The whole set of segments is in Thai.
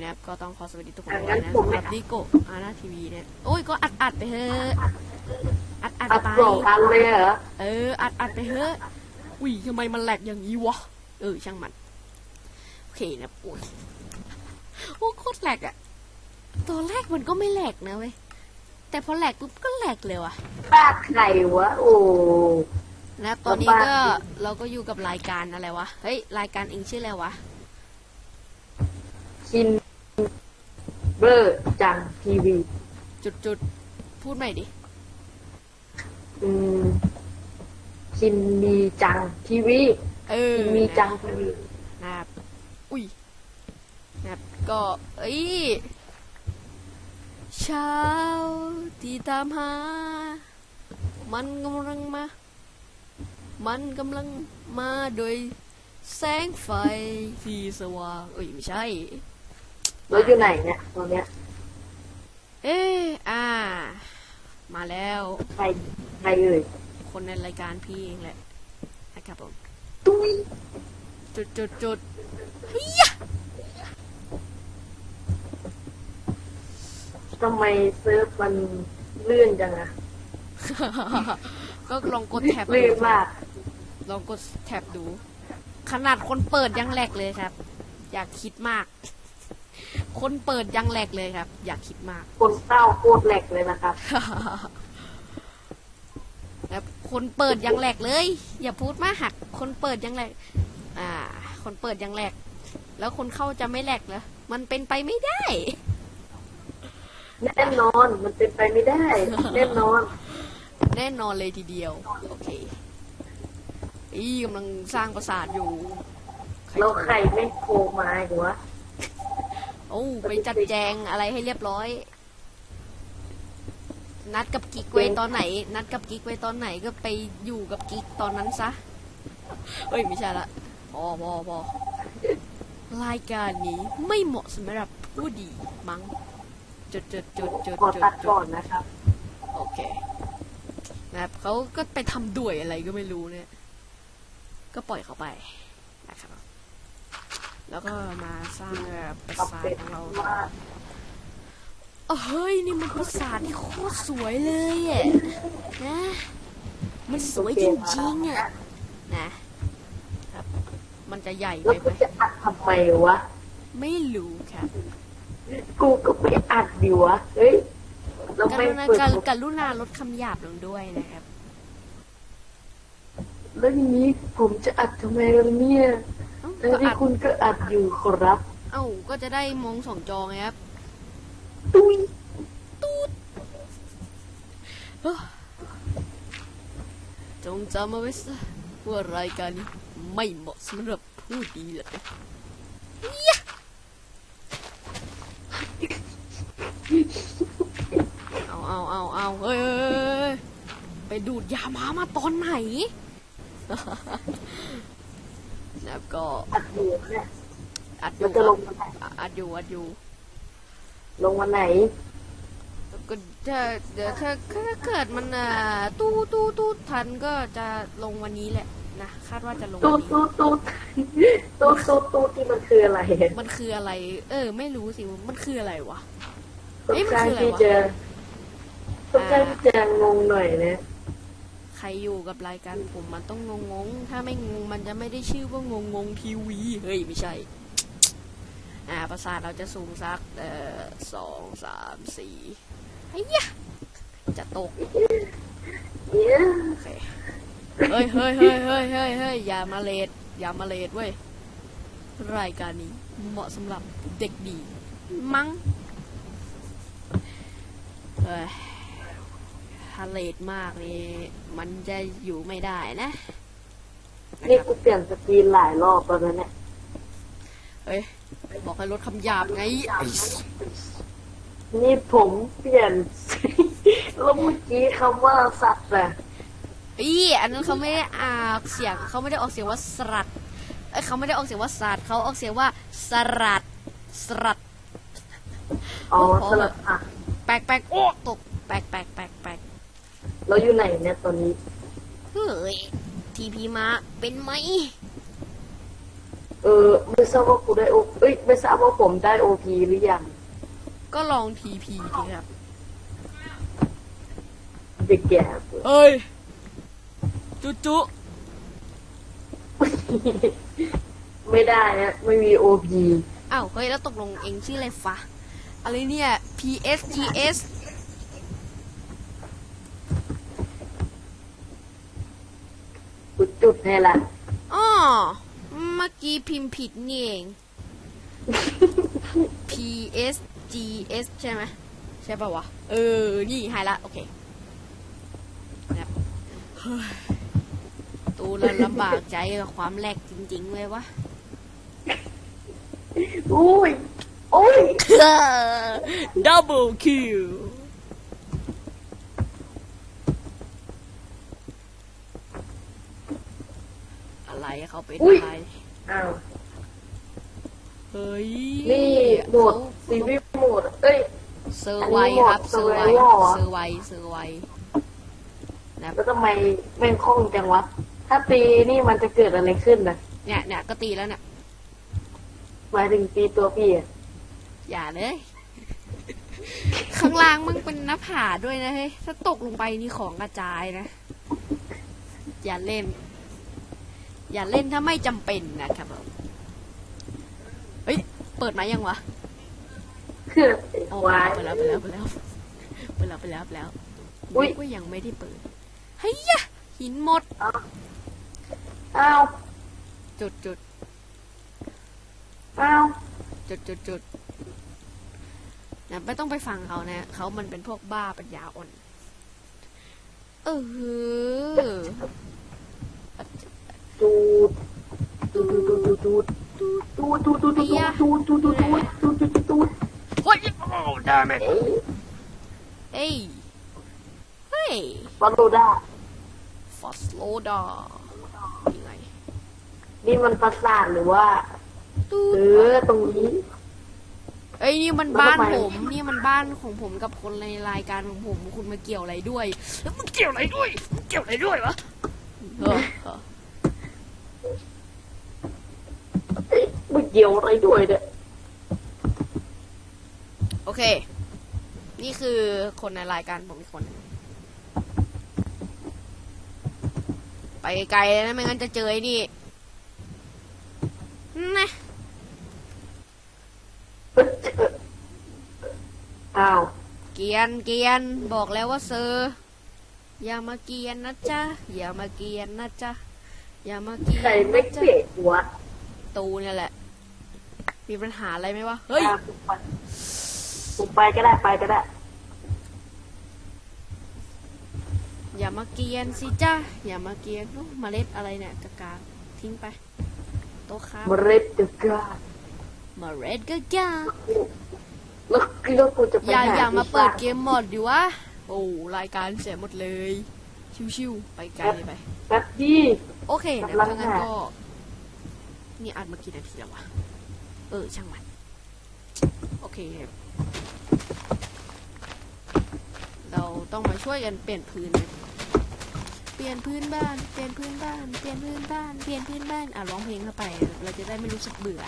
นะครับ ก็ต้องขอสวัสดีทุกคนอะด้วยงั้นนะผมสำหไม่รับดิโกอาณาทีวีเนี่ยโอ้ยก็อัดอัดไปเถอะอัดอัดอัดไปสองอันเลยเหรอเอออัดอัดไปเถอะอุ้ยทำไมมันแหลกอย่างนี้วะเออช่างมันโอเคนะโอ้ยโอ้โคตรแหลกอะตอนแรกมันก็ไม่แหลกนะเว้ยแต่พอแหลกปุ๊บก็แหลกเลยว่ะป้าไข่วะ โอ้นะครับตอนนี้ก็ลำบากเราก็อยู่กับรายการอะไรวะ เฮ้ย รายการเองชื่ออะไรวะ ชินเบอร์จังทีวี จุดจุดพูดใหม่ดิ อืมชินมีจังทีวีเออชินมีจังทีวีนะครับอุ้ยนะครับก็เอ้ยเช้าที่ตามหา มันกำลังมา มันกำลังมาโดยแสงไฟที่สว่างเอ้ย ไม่ใช่ แล้วอยู่ไหนเนี่ยตอนเนี้ย เอ๊ะอ่า มาแล้ว ใครใครเอ่ยคนในรายการพี่เองแหละนะครับผมตุ้ยจุดจุดจุดทำไมเซิร์ฟมันเลื่อนจังอะก็ลองกดแท็บเลื่อนดูมากลองกดแท็บดู ขนาดคนเปิดยังแหลกเลยครับ อยากคิดมาก คนเปิดยังแหลกเลยครับ อยากคิดมาก คนเศร้าโคตรแหลกเลยนะครับครับคนเปิดยังแหลกเลย อย่าพูดมากหัก คนเปิดยังแหลก อ่า คนเปิดยังแหลก แล้วคนเข้าจะไม่แหลกเหรอมันเป็นไปไม่ได้ แน่นอนมันเป็นไปไม่ได้ แน่นอน แน่นอนเลยทีเดียว โอเค อีกำลังสร้างปราสาทอยู่แล้วใครไม่โทรมาอีกวะ โอ้ไปจัดแจงอะไรให้เรียบร้อย นัดกับกิ๊กไว้ตอนไหน นัดกับกิ๊กไว้ตอนไหนก็ไปอยู่กับกิ๊กตอนนั้นซะเฮ้ยไม่ใช่ละพอพอพอรายการนี้ไม่เหมาะสำหรับผู้ดีมั้งจดจดจดจดจุตัดจุก่อนนะครับ โอเคนะครับเขาก็ไปทำด้วยอะไรก็ไม่รู้เนี่ย ก็ปล่อยเขาไปนะครับ แล้วก็มาสร้างเอ่อปรากับสาทเป็ดของเรามากเอ้ยเฮ้ยนี่มันปราสาทที่โคตรสวยเลยอะนะมันสวยจริงๆอะนะครับ มันจะใหญ่ไปแล้วไหมกูจะอัดทำไมวะ ไม่รู้ครับ กูก็ไปอัดดิวะ เฮ้ยเรากไม่รุณาเปิดการกรุณาลดคำหยาบลงด้วยนะครับ แล้วทีนี้ผมจะอัดทำไมล่ะเนี่ย เอ้าทั้งก็ที่อัดคุณก็อัดอยู่ครับเอ้าก็จะได้มองสองจอไงครับตุ้ยจงจำเอาไว้ซะว่ารายการนี้ไม่เหมาะสำหรับผู้ดีเลยยะเอาเอาเอาเอาเฮ้ยเฮ้ยเฮ้ยเฮ้ยไปดูดยาหมามาตอนไหน แล้วก็อัดอยู่เนี่ยอัดอมันยู่จะลงวันไหนอัดอยู่อัดอยู่ ลงวันไหน ก็ถ้าเดี๋ยวถ้าถ้าเกิดมันอ่าตู้ตู้ตู้ทันก็จะลงวันนี้แหละนะคาดว่าจะลงตูวันดนี้ ตูดตูดตูดตูดตูดที่มันคืออะไรมันคืออะไร เออ ไม่รู้สิมันคืออะไรวะต้อเอ๊ะงมันการคืออะไรที่วะจะต้องการที่จะงงหน่อยนะใค รอยู่กับรายการผมมันต้องงงงๆถ้าไม่งงมันจะไม่ได้ชื่อว่างงงๆทีวี เฮ้ย ไม่ใช่ อ่า ประสาทเราจะสูงสัก เอ่อสองสามสี่ไอ้ยะจะตกเนี่ยโอเค เฮ้ยเฮ้ยเฮ้ยเฮ้ยเฮ้ยเฮ้ยอย่ามาเลดอย่ามาเลดเว้ย รายการนี้เหมาะสำหรับเด็กดี มั้งเฮ้ย ถ้าเลดมากนี่มันจะอยู่ไม่ได้นะนะนี่ครับกูเปลี่ยนสกรีนหลายรอบแล้วนะเนี่ยเฮ้ยบอกให้ลดคำหยาบไงไอ้นี่ผมเปลี่ยนแล้วเมื่อกี้คำว่าสัตว์อะอีอันนั้นเขาไม่ได้ออกเสียงเขาไม่ได้ออกเสียงว่าสลัดเอ้ยเขาไม่ได้ออกเสียงว่าสัตว์เขาออกเสียงว่าสลัดสลัดอ๋อโอ้โหสลัดอะแปลกแปลกโอ้ตกแปลกแปลกแปลกแปลก เราอยู่ไหนเนี่ยตอนนี้ เฮ้ยทีพีมาเป็นไหม เออไม่ทราบว่ากูได้โอเอ้ยไม่ทราบว่าผมได้โอพีหรือยัง ก็ลองทีพีดีครับ เด็กแก่เฮ้ย จุจุไม่ได้นะไม่มีโอพีอ้าวเฮ้ยแล้วตกลงเองชื่ออะไรฟะอะไรเนี่ย PSGS กูจุดให้ละอ๋อเมื่อกี้พิมพ์ผิดนี่เอง PSGS ใช่ไหมใช่ป่าวะ เออ นี่หายละ โอเคนะครับเฮ้ยตูเราลำบากใจกับความแรกจริงๆเลยวะอุ้ยโอ้ย Double kill อะไร เขาเป็นอะไรอ้าว เฮ้ยนี่โหมดซีรีส์โหมด เอ้ย เซอร์ไวครับเซอร์ไวอันนี้โหมด เซอร์ไวเซอร์ไวแล้วทำไมแม่งคล่องจังวะ ถ้าตีนี่มันจะเกิดอะไรขึ้นนะเนี่ยเนี่ยก็ตีแล้วเนี่ยหมายถึงตีตัวพี่อะอย่าเลย ข้างล่างมึงเป็นหน้าผาด้วยนะเฮ้ยถ้าตกลงไปนี่ของกระจายนะ อย่าเล่น อย่าเล่นถ้าไม่จำเป็นนะครับผมเฮ้ย เปิดมายังวะคือโอ้วายไปแล้วไปแล้วไปแล้วไปแล้วไปแล้วไปแล้วอุ๊ยก็ยังไม่ได้เปิดเฮ้ยยะหินหมดอ้าวจุดจุดอ้าวจุดจุดจุดนะไม่ต้องไปฟังเขานะเขามันเป็นพวกบ้าปัญญาอ่อน เออ จูดจูดจูดจูดจูดจูดจูดจูดจูดจูดจูดจูดจูดจูดจูดจูดจูดเฮ้ยโอ้ดาเมจเฮ้ยเฮ้ยฟอลโลดาฟอสโลดายังไงนี่มันประสาทหรือว่าตูเอดอตรงนี้เอ้ยนี่มันบ้านผมนี่มันบ้านของผมกับคนในรายการของผมคุณมาเกี่ยวอะไรด้วยมันเกี่ยวอะไรด้วยมันเกี่ยวอะไรด้วยวะเออเออ ไม่เกี่ยวอะไรด้วยเนี่ยโอเค นี่คือคนในรายการผมอีกคนหนึ่งไปไกลเลยนะไม่งั้นจะเจอไอ้นี่นะอ้าวเกรียนเกรียนบอกแล้วว่าเซอร์อย่ามาเกรียนนะจ๊ะอย่ามาเกรียนนะจ๊ะอย่ามาเกรียนใครไม่นะจ๊ะเปลี่ยนหัวตูเนี่ยแหละ มีปัญหาอะไรไหมวะ เฮ้ยอะผมไปผมไปก็ได้ไปก็ได้ อย่ามาเกรียนสิจ้าอย่ามาเกรียนโอ้เมล็ดอะไรเนี่ยกากาทิ้งไป โต๊ะข้าวเมล็ดเดกาเมล็ดกากาแล้วแล้วกูจะไปอย่าหาอย่ามาที่เปิดสร้งเกมหมดดิวะ โอ้รายการเสียหมดเลย ชิวๆไปไกลเลยไปแป๊บดีโอเคนะกำลังถ้างั้นหาก็ นี่อัดมากี่นาทีแล้ววะเออช่างมัน โอเค เราต้องมาช่วยกันเปลี่ยนพื้นนะเปลี่ยนพื้นบ้าน เปลี่ยนพื้นบ้าน เปลี่ยนพื้นบ้าน เปลี่ยนพื้นบ้าน อะร้องเพลงเข้าไป เราจะได้ไม่รู้สึกเบื่อ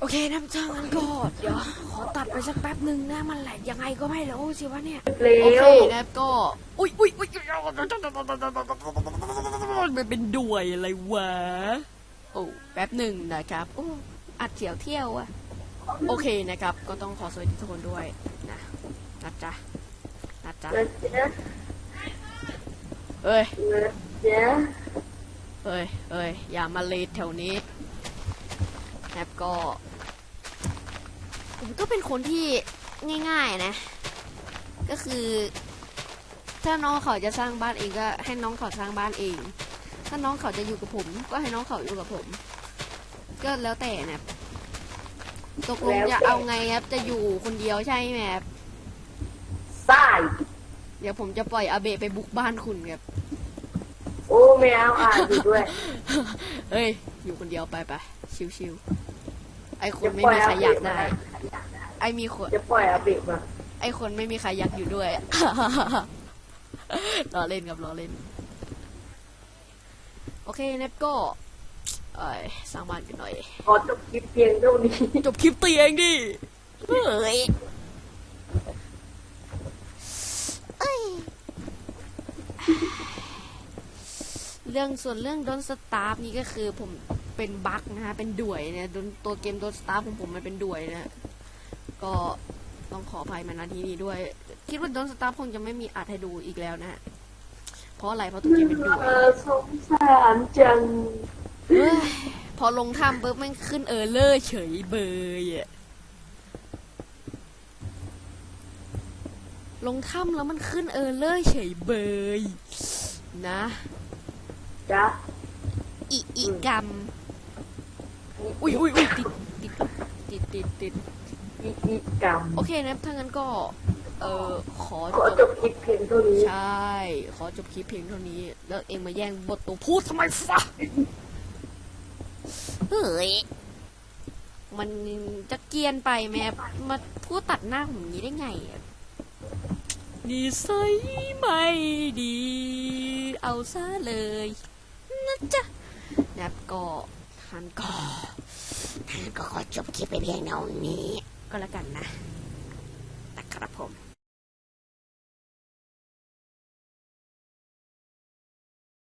โอเคน้ำจ้างกันก็เดี๋ยวขอตัดไปสักแป๊บหนึ่งนะมันแหลกยังไงก็ไม่รู้สิวะเนี่ยเร็โอเควนะครับก็ อุ้ยอุ้ยอุ้ย มันเป็นด้วยอะไรวะ โอ้แป๊บหนึ่งนะครับ โอ้อัดเที่ยวเที่ยวอะโอเคนะครับ ก็ต้องขอสวัสดีทุกคนด้วยนะนะจ๊ะนะจ๊ะนะจ๊ะเอ้ยนะจ๊ะเอ้ยเอ้ยอย่ามาเลทแถวนี้นะครับก็ผมก็เป็นคนที่ง่ายๆนะ ก็คือ ถ้าน้องเขาจะสร้างบ้านเองก็ให้น้องเขาสร้างบ้านเอง ถ้าน้องเขาจะอยู่กับผม ก็ให้น้องเขาอยู่กับผม ก็แล้วแต่นะครับตกลงจะเอาไงครับ จะอยู่คนเดียวใช่ไหมครับสายเดี๋ยวผมจะปล่อยอาเบะไปบุกบ้านคุณครับ โอ้ไม่เอาอ่านอยู่ด้วยเฮ้ย อยู่คนเดียวไปไปชิวๆไอคนจะไม่ปล่อยมีใครอาอยากเบะได้มาไอมีคนจะปล่อยอาเบะมาไอคนไม่มีใครอยากอยู่ด้วยล้อเล่นครับล้อเล่น โอเคเน็บก็เอ้ยสร้างบ้านกันหน่อย ขอจบคลิปเพียงเท่านี้ จบคลิปเตียงดิเฮ้ยเอ้ย เรื่องส่วนเรื่องโดนสตาร์ฟนี่ก็คือผมเป็นบั๊กนะฮะ เป็นด่วยเนี่ยโดนตัวเกมโดนสตาร์ฟของผมมันเป็นด่วยนะ ก็ต้องขออภัยมาณที่นี้ด้วย คิดว่าโดนสตาร์ฟคงจะไม่มีอัดให้ดูอีกแล้วนะฮะ เพราะอะไรเพราะตัวเกมเป็นด่วยเออสงสารจังเฮ้ยพอลงถ้ำปุ๊บมันขึ้นเออร์เลอร์เฉยเบยอะลงถ้ำแล้วมันขึ้นเออร์เลอร์เฉยเบยนะจ้ะอีอีกรรมอุ้ยอุ้ยอุ้ยติดติดติดติดติดอีอีกรรมโอเคนะถ้างั้นก็ เออขอขอจจบบคลิปเพียงเท่านี้ ใช่ ขอจบคลิปเพียงเท่านี้ แล้วเองมาแย่งบทตัวพูดทำไมฟะเฮ้ย มันจะเกรียนไปแม่มาพูดตัดหน้าผมอย่างนี้ได้ไงอะนิสัยไม่ดี เอาซะเลยนะจ๊ะนะครับก็ท่านก็ท่านก็ขอจบคลิปไปเพียงเท่านี้ ก็แล้วกันนะนะครับผม